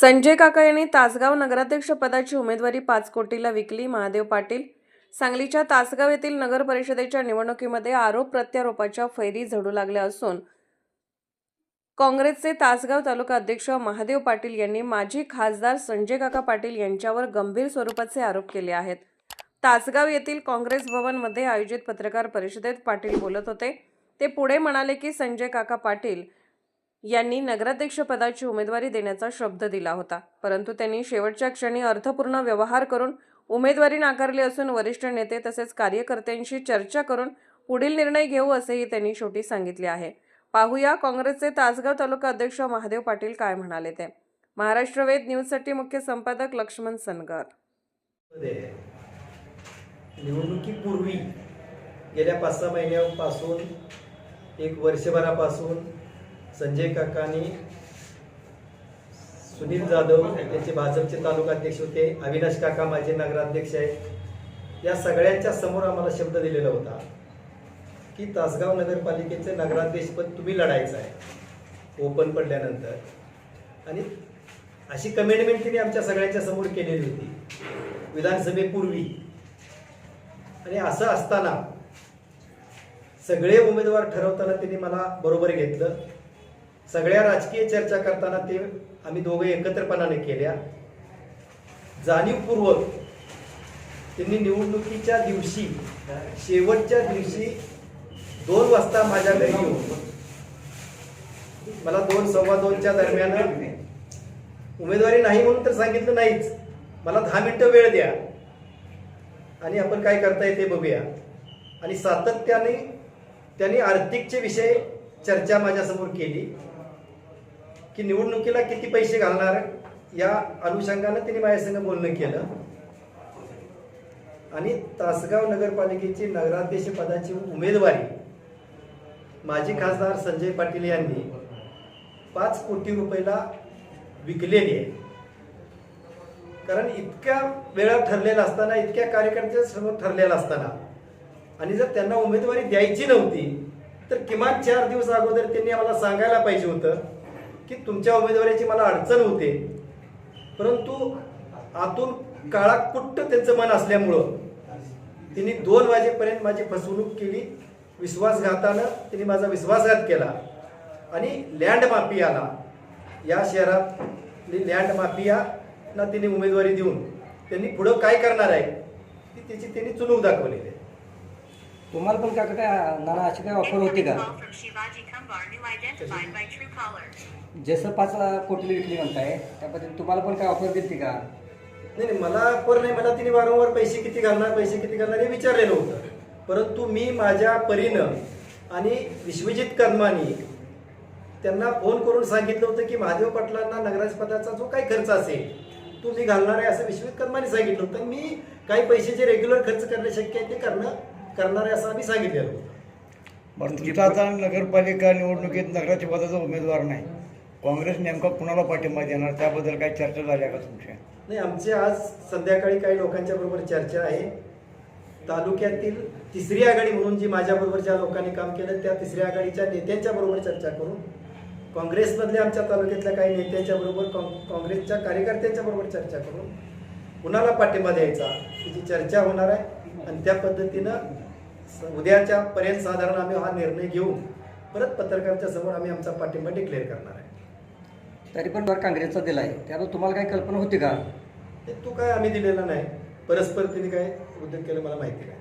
संजय काका यांनी तासगाव नगराध्यक्ष पदाची उमेदवारी पाच कोटीला विकली. महादेव पाटील सांगलीच्या तासगाव येथील नगर परिषदेच्या निवडणुकीमध्ये आरोप प्रत्यारोपाच्या फैरी झडू लागल्या असून काँग्रेसचे तासगाव तालुका अध्यक्ष महादेव पाटील यांनी माजी खासदार संजय काका पाटील यांच्यावर गंभीर स्वरूपाचे आरोप केले आहेत. तासगाव येथील काँग्रेस भवनमध्ये आयोजित पत्रकार परिषदेत पाटील बोलत होते. ते पुढे म्हणाले की संजय काका पाटील यांनी नगराध्यक्षपदाची उमेदवारी देण्याचा शब्द दिला होता. परंतु त्यांनी शेवटच्या क्षणी अर्थपूर्ण व्यवहार करून उमेदवारी नाकारली असून वरिष्ठ नेते तसेच कार्यकर्त्यांशी चर्चा करून पुढील निर्णय घेऊ असेही त्यांनी शेवटी सांगितले आहे. पाहूया काँग्रेसचे तासगाव तालुका अध्यक्ष महादेव पाटील काय म्हणाले ते. महाराष्ट्र वेद न्यूजसाठी मुख्य संपादक लक्ष्मण सनगर. निवडणुकीपूर्वी गेल्या पाच सहा महिन्यापासून एक वर्षभरापासून संजय काकानी सुनील जाधव यांचे भाजपचे तालुका अध्यक्ष होते. अविनाश काका माझे नगराध्यक्ष आहेत. या सगळ्यांच्या समोर आम्हाला शब्द दिलेला होता की तासगाव नगरपालिकेचे नगराध्यक्षपद तुम्ही लढायचं आहे. ओपन पडल्यानंतर. आणि अशी कमेंटमेंट तिने आमच्या सगळ्यांच्या समोर केलेली होती. विधानसभेपूर्वी. आणि असं असताना सगळे उमेदवार ठरवताना तिने मला बरोबर घेतलं. सगळ्या राजकीय चर्चा करताना ते आम्ही दोघे एकत्रपणाने केल्या. जाणीवपूर्वक त्यांनी निवडणुकीच्या दिवशी शेवटच्या दिवशी दोन वाजता माझ्या घरी येऊन मला दोन सव्वा दोनच्या दरम्यान उमेदवारी नाही म्हणून तर सांगितलं नाहीच. मला दहा मिनिटं वेळ द्या. आणि आपण काय करता येते बघूया. आणि सातत्याने त्यांनी आर्थिकचे विषय चर्चा माझ्यासमोर केली. की निवडणुकीला किती पैसे घालणार या अनुषंगानं त्यांनी माझ्यासंग बोलणं केलं. आणि तासगाव नगरपालिकेची नगराध्यक्ष पदाची उमेदवारी माजी खासदार संजय पाटील यांनी पाच कोटी रुपयाला विकलेली आहे. कारण इतक्या वेळा ठरलेला असताना इतक्या कार्यकर्त्या समोर ठरलेला असताना आणि जर त्यांना उमेदवारी द्यायची नव्हती तर किमान चार दिवस अगोदर त्यांनी आम्हाला सांगायला पाहिजे होतं की तुमच्या उमेदवारीची मला अडचण होते. परंतु आतून काळाकुट्ट त्यांचं मन असल्यामुळं तिने दोन वाजेपर्यंत माझी फसवणूक केली. विश्वासघातानं तिने माझा विश्वासघात केला. आणि लँड माफियाला या शहरात लँड माफियाना तिने उमेदवारी देऊन त्यांनी पुढं काय करणार आहे ती त्याची त्यांनी चुनूक दाखवलेली आहे. तुम्हाला पण काका काय नाना अशी काय ऑफर होती का? जसं पाच कोटीला विकली म्हणताय त्या पद्धतीने तुम्हाला पण काय ऑफर दिली का? नाही नाही मला पर नाही मला तिने वारंवार पैसे किती घालणार पैसे किती घालणार हे विचारलेलं होतं. परंतु मी माझ्या परीनं आणि विश्वजित कर्मानी त्यांना फोन करून सांगितलं होतं की महादेव पाटलांना नगराजपदाचा जो काही खर्च असेल तो मी घालणार आहे असं विश्वजित कर्माने सांगितलं होतं. मी काही पैसे जे रेग्युलर खर्च करणं शक्य आहे ते करणं करणार आहे असं आम्ही सांगितलेलं. होतं बरं तुमचा आता नगरपालिका निवडणुकीत नगराच्या पदाचा उमेदवार नाही. काँग्रेस नेमका कुणाला पाठिंबा देणार? त्याबद्दल काही चर्चा झाल्या का तुमच्या? नाही आमची आज संध्याकाळी काही लोकांच्या बरोबर चर्चा आहे. तालुक्यातील तिसरी आघाडी म्हणून जी माझ्याबरोबर ज्या लोकांनी काम केलं त्या तिसऱ्या आघाडीच्या नेत्यांच्या बरोबर चर्चा करून काँग्रेसमधल्या आमच्या तालुक्यातल्या काही नेत्यांच्या बरोबर काँग्रेसच्या कार्यकर्त्यांच्या बरोबर चर्चा करून कुणाला पाठिंबा द्यायचा याची चर्चा होणार आहे. आणि त्या पद्धतीनं उद्याच्या पर्यंत साधारण आम्ही हा निर्णय घेऊन परत पत्रकारांच्या समोर आम्ही आमचा पाठिंबा डिक्लेअर करणार आहे. तरी पण काँग्रेसचा दिला आहे त्याबद्दल तुम्हाला काही कल्पना होती का? हे तो काय आम्ही दिलेला नाही. परस्पर तिने काय उद्योग केलं मला माहिती नाही.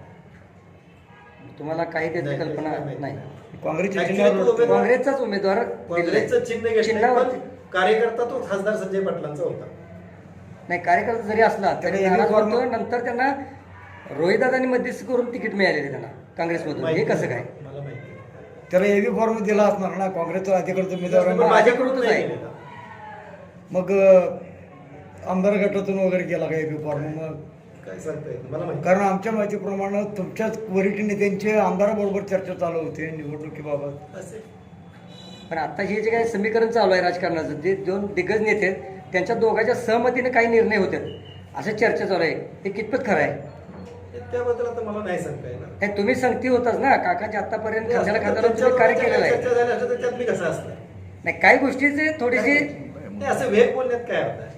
तुम्हाला काही त्याची कल्पना त्याची नाही. काँग्रेसचाच उमेदवार काँग्रेसचं चिन्ह चिन्हावरती कार्यकर्ता तो खासदार संजय पाटलांचा होता. नाही कार्यकर्ता जरी असला तरी नाराज होतो नंतर त्यांना रोहिदादांनी मध्यस्थी करून तिकीट मिळालेले त्यांना काँग्रेसमधून. हे कसं. काय? मला माहिती नाही. त्याला एबी फॉर्म दिला असणार ना काँग्रेसचा अधिकृत उमेदवार पण आहे. मग आमदार गटातून वगैरे गेला का एबी फॉर्म मग काय कारण आमच्या माहितीप्रमाणे तुमच्याच वरिष्ठ नेत्यांचे आमदाराबरोबर चर्चा चालू होती निवडणुकीबाबत. पण आता हे जे काही समीकरण चालू आहे राजकारणाचं जे दोन दिग्गज नेते आहेत त्यांच्या दोघांच्या सहमतीने काही निर्णय होते असं चर्चा चालू आहे. ते कितपत खरं आहे? त्याबद्दल आता मला नाही सांगता येणार. नाही तुम्ही संगती होताच ना. काकाच्या आतापर्यंत खासदार खासदार तुम्ही कार्य केलेलं आहे. चर्चा झाली असं तर त्यात मी कसं असतं नाही काही गोष्टीचे थोडीशी नाही असं वेग बोलण्यात काय अर्थ आहे?